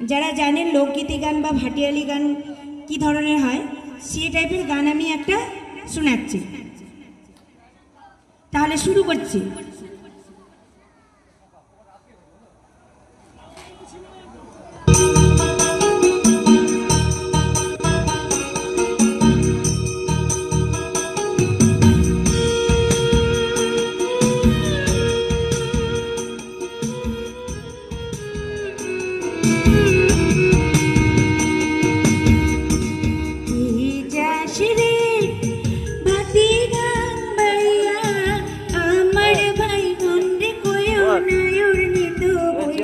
যারা জানেন লোকগীতি গান বা ভাটিয়ালি গান কি ধরনের হয় সেই টাইপের গান আমি একটা শোনাচ্ছি। তাহলে শুরু করছি।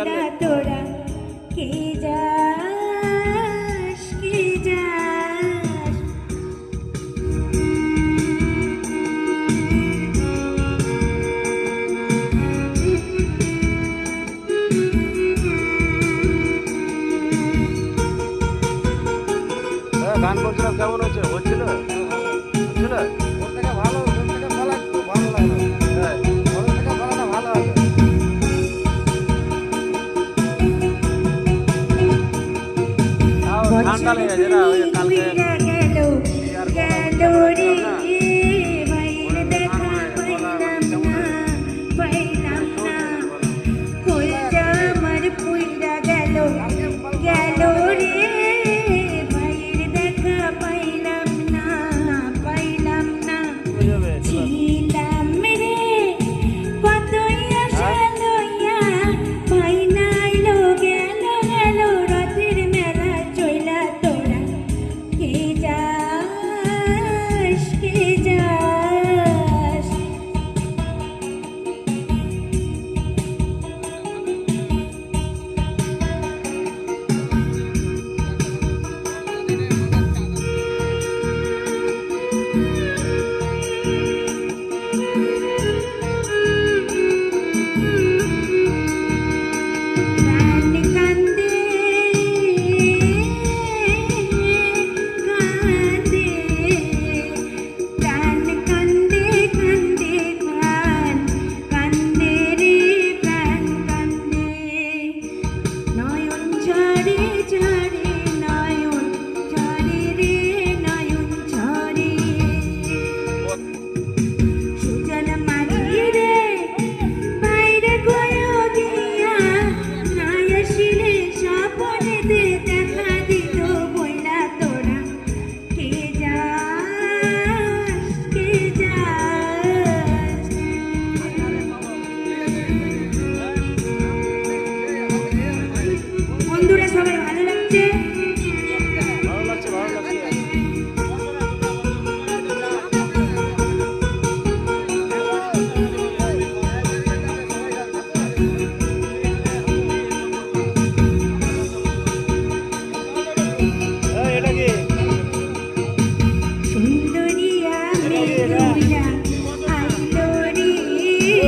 না তোরা কে যাস কে যাস? হ্যাঁ, গান করছিলাম কেমন হয়েছে ঠান্ডা লেগে গেছে কালকে আসিলে সাপনেতে দেখা দিত বইলা তোরা। কে যাস কে যাস? বন্ধুরা সবাই ভালো লাগছে?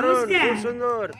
Buscaron, Busquen. curso honor.